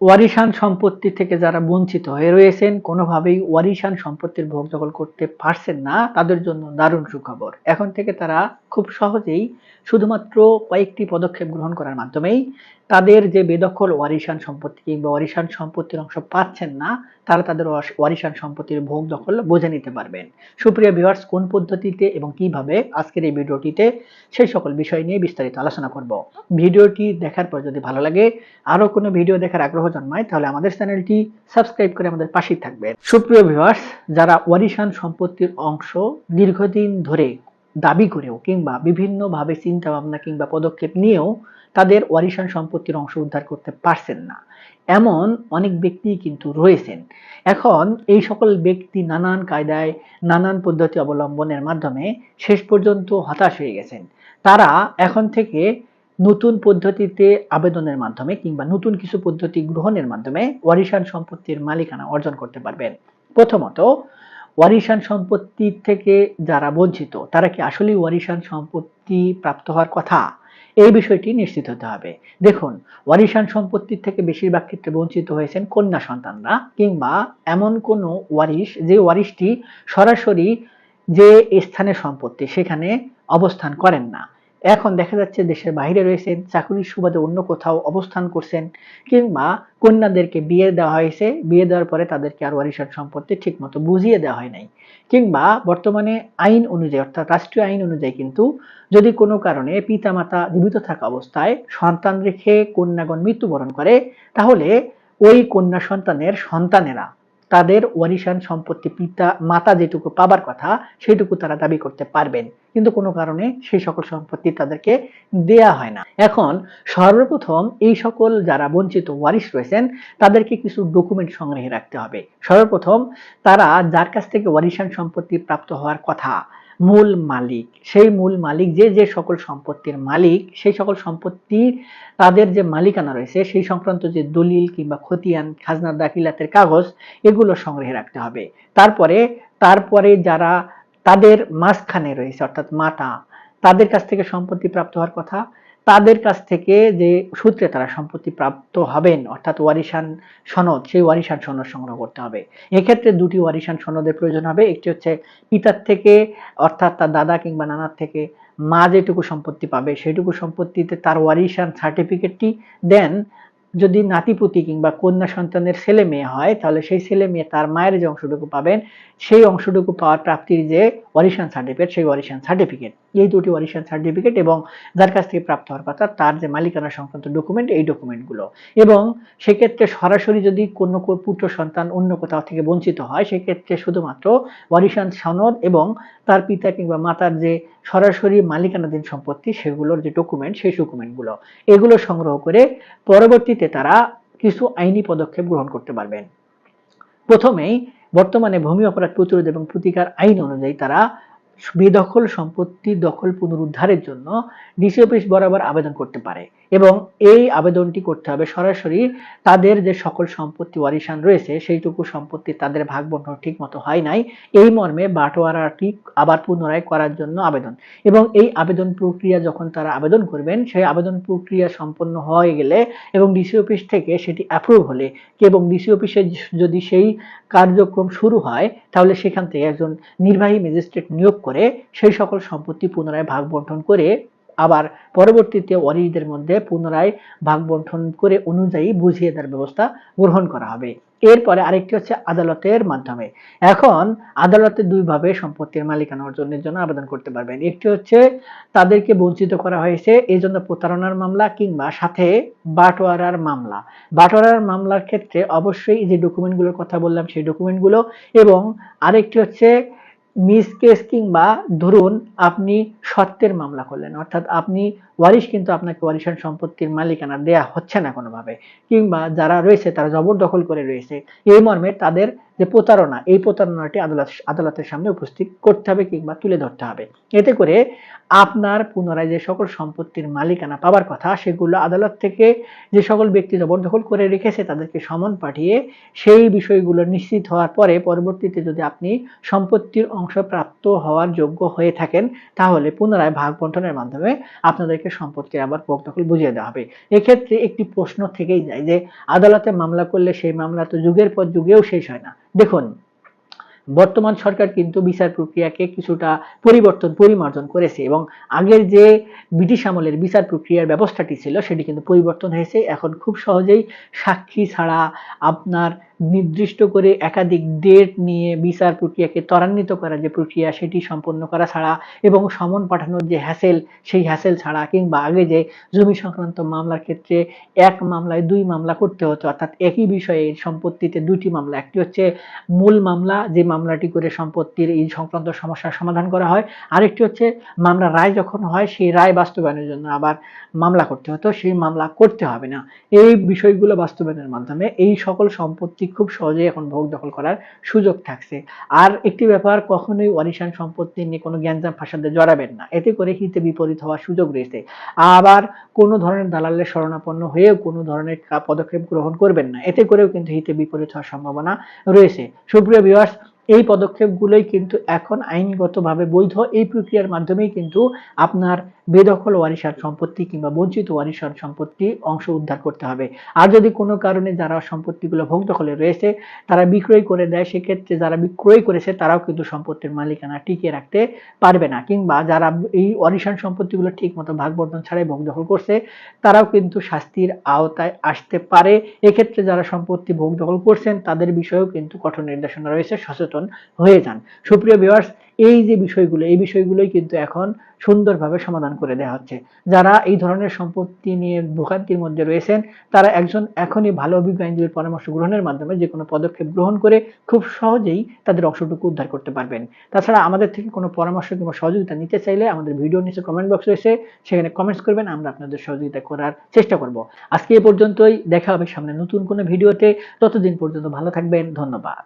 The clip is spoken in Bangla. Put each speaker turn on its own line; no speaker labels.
ওয়ারিশান সম্পত্তি থেকে যারা বঞ্চিত হয়ে রয়েছেন, কোনোভাবেই ওয়ারিশান সম্পত্তির ভোগ দখল করতে পারছেন না। তাদের জন্য দারুণ সুখবর। এখন থেকে তারা খুব সহজেই শুধুমাত্র কয়েকটি পদক্ষেপ গ্রহণ করার মাধ্যমেই তাদের যে বেদখল ওয়ারিশান সম্পত্তি কিংবা ওয়ারিশান সম্পত্তির অংশ পাচ্ছেন না, তারা তাদের ওয়ারিশান সম্পত্তির ভোগ দখল বুঝে নিতে পারবেন। সুপ্রিয় ভিউয়ার্স, কোন পদ্ধতিতে এবং কীভাবে আজকের এই ভিডিওটিতে সেই সকল বিষয় নিয়ে বিস্তারিত আলোচনা করব? ভিডিওটি দেখার পর যদি ভালো লাগে আরও কোনো ভিডিও দেখার আগ্রহ জন্মায়, তাহলে আমাদের চ্যানেলটি সাবস্ক্রাইব করে আমাদের পাশেই থাকবেন। সুপ্রিয় ভিউয়ার্স, যারা ওয়ারিশান সম্পত্তির অংশ দীর্ঘদিন ধরে দাবি করেও কিংবা বিভিন্নভাবে চিন্তা ভাবনা কিংবা পদক্ষেপ নিয়েও তাদের ওয়ারিশান সম্পত্তির অংশ উদ্ধার করতে পারছেন না। এমন অনেক ব্যক্তি কিন্তু রয়েছেন। এখন এই সকল ব্যক্তি নানান কায়দায়, নানান পদ্ধতি অবলম্বনের মাধ্যমে শেষ পর্যন্ত হতাশ হয়ে গেছেন। তারা এখন থেকে নতুন পদ্ধতিতে আবেদনের মাধ্যমে কিংবা নতুন কিছু পদ্ধতি গ্রহণের মাধ্যমে ওয়ারিশান সম্পত্তির মালিকানা অর্জন করতে পারবেন। প্রথমত ওয়ারিশান সম্পত্তি থেকে যারা বঞ্চিত, তারা কি আসলে ওয়ারিশান সম্পত্তি প্রাপ্ত হওয়ার কথা? এই বিষয়টি নিশ্চিত হতে হবে। দেখুন, ওয়ারিশান সম্পত্তির থেকে বেশিরভাগ ক্ষেত্রে বঞ্চিত হয়েছেন কন্যা সন্তানরা কিংবা এমন কোনো ওয়ারিশ যে ওয়ারিশটি সরাসরি যে স্থানে সম্পত্তি সেখানে অবস্থান করেন না। এখন দেখা যাচ্ছে দেশের বাইরে রয়েছেন, চাকরির সুবাদে অন্য কোথাও অবস্থান করছেন, কিংবা কন্যাদেরকে বিয়ে দেওয়া হয়েছে, বিয়ে দেওয়ার পরে তাদেরকে আর ওয়ারিশান সম্পত্তি ঠিকমতো বুঝিয়ে দেওয়া হয় নাই। কিংবা বর্তমানে আইন অনুযায়ী, অর্থাৎ রাষ্ট্রীয় আইন অনুযায়ী কিন্তু যদি কোনো কারণে পিতামাতা জীবিত থাকা অবস্থায় সন্তান রেখে কন্যাগণ মৃত্যুবরণ করে, তাহলে ওই কন্যা সন্তানের সন্তানেরা তাদের ওয়ারিশান সম্পত্তি পিতা, মাতা যেটুকু পাবার কথা সেটুকু তারা দাবি করতে পারবেন। কিন্তু কোনো কারণে সেই সকল সম্পত্তি তাদেরকে দেয়া হয় না। এখন, সর্বপ্রথম এই সকল যারা বঞ্চিত ওয়ারিশ রয়েছেন, তাদেরকে কিছু ডকুমেন্ট সংগ্রহে রাখতে হবে। সর্বপ্রথম তারা যার কাছ থেকে ওয়ারিশান সম্পত্তি প্রাপ্ত হওয়ার কথা মূল মালিক। সেই মূল মালিক যে যে সকল সম্পত্তির মালিক, সেই সকল সম্পত্তি তাদের যে মালিকানা রয়েছে, সেই সংক্রান্ত যে দলিল কিংবা খতিয়ান, খাজনা, দাখিলাতের কাগজ, এগুলো সংগ্রহে রাখতে হবে। তারপরে তারপরে যারা তাদের মাঝখানে রয়েছে, অর্থাৎ মাতা, তাদের কাছ থেকে সম্পত্তি প্রাপ্ত হওয়ার কথা তাদের কাছ থেকে যে সূত্রে তারা সম্পত্তি প্রাপ্ত হবেন, অর্থাৎ ওয়ারিশান সনদ, সেই ওয়ারিশান সনদ সংগ্রহ করতে হবে। এক্ষেত্রে দুটি ওয়ারিশান সনদের প্রয়োজন হবে, একটি হচ্ছে পিতার থেকে, অর্থাৎ তার দাদা কিংবা নানার থেকে মা যেটুকু সম্পত্তি পাবে সেটুকু সম্পত্তিতে তার ওয়ারিশান সার্টিফিকেটটি দেন। যদি নাতিপুতি কিংবা কন্যা সন্তানের ছেলে মেয়ে হয়, তাহলে সেই ছেলে মেয়ে তার মায়ের যে অংশটুকু পাবেন, সেই অংশটুকু পাওয়ার প্রাপ্তির যে ওয়ারিশান সার্টিফিকেট, সেই ওয়ারিশান সার্টিফিকেট। এই দুটি ওয়ারিশান সার্টিফিকেট এবং যার কাছ থেকে প্রাপ্ত হওয়ার কথা, তার যে মালিকানা সংক্রান্ত ডকুমেন্ট এই ডকুমেন্টগুলো এবং সেক্ষেত্রে সরাসরি যদি কোনো পুত্র সন্তান অন্য কোথাও থেকে বঞ্চিত হয়, সেক্ষেত্রে শুধুমাত্র ওয়ারিশান সনদ এবং তার পিতা কিংবা মাতার যে সরাসরি মালিকানাধীন সম্পত্তি, সেগুলোর যে ডকুমেন্ট সেই ডকুমেন্টগুলো এগুলো সংগ্রহ করে পরবর্তীতে তারা কিছু আইনি পদক্ষেপ গ্রহণ করতে পারবেন। প্রথমেই বর্তমানে ভূমি অপরাধ প্রতিরোধ এবং প্রতিকার আইন অনুযায়ী তারা বেদখল সম্পত্তি দখল পুনরুদ্ধারের জন্য ডিসি অফিস বরাবর আবেদন করতে পারে। এবং এই আবেদনটি করতে হবে সরাসরি তাদের যে সকল সম্পত্তি ওয়ারিশান রয়েছে, সেইটুকু সম্পত্তি তাদের ভাগ বন্টন ঠিক মতো হয় নাই। এই মর্মে বাটোয়ারাটি আবার পুনরায় করার জন্য আবেদন। এবং এই আবেদন প্রক্রিয়া যখন তারা আবেদন করবেন, সেই আবেদন প্রক্রিয়া সম্পন্ন হয়ে গেলে এবং ডিসি অফিস থেকে সেটি অ্যাপ্রুভ হলে এবং ডিসি অফিসে যদি সেই কার্যক্রম শুরু হয়, তাহলে সেখান থেকে একজন নির্বাহী ম্যাজিস্ট্রেট নিয়োগ করে সেই সকল সম্পত্তি পুনরায় ভাগ বন্টন করে আবার পরবর্তীতে ওয়ারিশদের মধ্যে পুনরায় ভাগ বন্টন করে অনুযায়ী বুঝিয়ে দেওয়ার ব্যবস্থা গ্রহণ করা হবে। এরপরে আরেকটি হচ্ছে আদালতের মাধ্যমে। এখন আদালতে দুইভাবে সম্পত্তির মালিকানা অর্জনের জন্য আবেদন করতে পারবেন। একটি হচ্ছে তাদেরকে বঞ্চিত করা হয়েছে এই জন্য প্রতারণার মামলা কিংবা সাথে বাটোয়ারার মামলা। বাটোয়ারার মামলার ক্ষেত্রে অবশ্যই যে ডকুমেন্টগুলোর কথা বললাম, সেই ডকুমেন্টগুলো এবং আরেকটি হচ্ছে মিস কেস কিংবা ধরুন আপনি সত্যের মামলা করলেন, অর্থাৎ আপনি ওয়ারিশ কিন্তু আপনাকে ওয়ারিশন সম্পত্তির মালিকানা দেয়া হচ্ছে না কোনোভাবে। কিংবা যারা রয়েছে তারা জবরদখল করে রয়েছে। এই মর্মে তাদের যে প্রতারণা, এই প্রতারণাটি আদালত, আদালতের সামনে উপস্থিত করতে হবে কিংবা তুলে ধরতে হবে। এতে করে আপনার পুনরায় যে সকল সম্পত্তির মালিকানা পাওয়ার কথা, সেগুলো আদালত থেকে যে সকল ব্যক্তি জবরদখল করে রেখেছে, তাদেরকে সমন পাঠিয়ে সেই বিষয়গুলো নিশ্চিত হওয়ার পরে পরবর্তীতে যদি আপনি সম্পত্তির অংশ প্রাপ্ত হওয়ার যোগ্য হয়ে থাকেন, তাহলে পুনরায় ভাগ বন্টনের মাধ্যমে আপনাদেরকে সম্পত্তির আবার ভোগ দখল বুঝিয়ে দেওয়া হবে। এক্ষেত্রে একটি প্রশ্ন থেকেই যায় যে, আদালতে মামলা করলে সেই মামলা তো যুগের পর যুগেও শেষ হয় না। দেখুন বর্তমান সরকার কিন্তু বিচার প্রক্রিয়াকে কিছুটা পরিবর্তন, পরিমার্জন করেছে এবং আগের যে ব্রিটিশ আমলের বিচার প্রক্রিয়ার ব্যবস্থাটি ছিল সেটি কিন্তু পরিবর্তন হয়েছে। এখন খুব সহজেই সাক্ষী ছাড়া আপনার নির্দিষ্ট করে একাধিক ডেট নিয়ে বিচার প্রক্রিয়াকে ত্বরান্বিত করার যে প্রক্রিয়া সেটি সম্পন্ন করা ছাড়া এবং সমন পাঠানোর যে হ্যাসেল সেই হ্যাসেল ছাড়া কিংবা আগে যে জমি সংক্রান্ত মামলার ক্ষেত্রে এক মামলায় দুই মামলা করতে হতো, অর্থাৎ একই বিষয়ে সম্পত্তিতে দুটি মামলা, একটি হচ্ছে মূল মামলা যে মামলাটি করে সম্পত্তির এই সংক্রান্ত সমস্যার সমাধান করা হয়। আরেকটি হচ্ছে মামলা রায় যখন হয়, সেই রায় বাস্তবায়নের জন্য আবার মামলা করতে হতো সেই মামলা করতে হবে না। এই বিষয়গুলো বাস্তবায়নের মাধ্যমে এই সকল সম্পত্তি খুব সহজেই এখন ভোগ দখল করার সুযোগ থাকছে। আর একটি ব্যাপার, কখনোই ওয়ারিশান সম্পত্তি নিয়ে কোনো জ্ঞানজাম ফাসাদে জড়াবেন না। এতে করে হিতে বিপরীত হওয়ার সুযোগ রয়েছে। আবার কোনো ধরনের দালালের শরণাপন্ন হয়েও কোনো ধরনের পদক্ষেপ গ্রহণ করবেন না। এতে করেও কিন্তু হিতে বিপরীত হওয়ার সম্ভাবনা রয়েছে। সুপ্রিয় বিভার্স এই পদক্ষেপগুলোই কিন্তু এখন আইনগতভাবে বৈধ এই প্রক্রিয়ার মাধ্যমেই কিন্তু আপনার বেদখল ওয়ারিশান সম্পত্তি কিংবা বঞ্চিত ওয়ারিশান সম্পত্তি অংশ উদ্ধার করতে হবে। আর যদি কোনো কারণে যারা সম্পত্তিগুলো ভোগ দখলে রয়েছে, তারা বিক্রয় করে দেয়, সেক্ষেত্রে যারা বিক্রয় করেছে, তারাও কিন্তু সম্পত্তির মালিকানা টিকিয়ে রাখতে পারবে না। কিংবা যারা এই ওয়ারিশান সম্পত্তিগুলো ঠিক মতো ভাগ বন্টন ছাড়াই ভোগ দখল করছে, তারাও কিন্তু শাস্তির আওতায় আসতে পারে। এক্ষেত্রে যারা সম্পত্তি ভোগ দখল করছেন, তাদের বিষয়েও কিন্তু কঠোর নির্দেশনা রয়েছে, সচেতন হয়ে যান। সুপ্রিয় ভিউয়ার্স এই যে বিষয়গুলো, এই বিষয়গুলোই কিন্তু এখন সুন্দরভাবে সমাধান করে দেওয়া হচ্ছে। যারা এই ধরনের সম্পত্তি নিয়ে ভোগান্তির মধ্যে রয়েছেন, তারা একজন এখনই ভালো অভিজ্ঞ আইনজীবীর পরামর্শ গ্রহণের মাধ্যমে যে কোনো পদক্ষেপ গ্রহণ করে খুব সহজেই তাদের অংশটুকু উদ্ধার করতে পারবেন। তাছাড়া আমাদের থেকে কোনো পরামর্শ কিংবা সহযোগিতা নিতে চাইলে আমাদের ভিডিও নিচে কমেন্ট বক্স রয়েছে, সেখানে কমেন্টস করবেন, আমরা আপনাদের সহযোগিতা করার চেষ্টা করব। আজকে এ পর্যন্তই, দেখা হবে সামনে নতুন কোনো ভিডিওতে। ততদিন পর্যন্ত ভালো থাকবেন, ধন্যবাদ।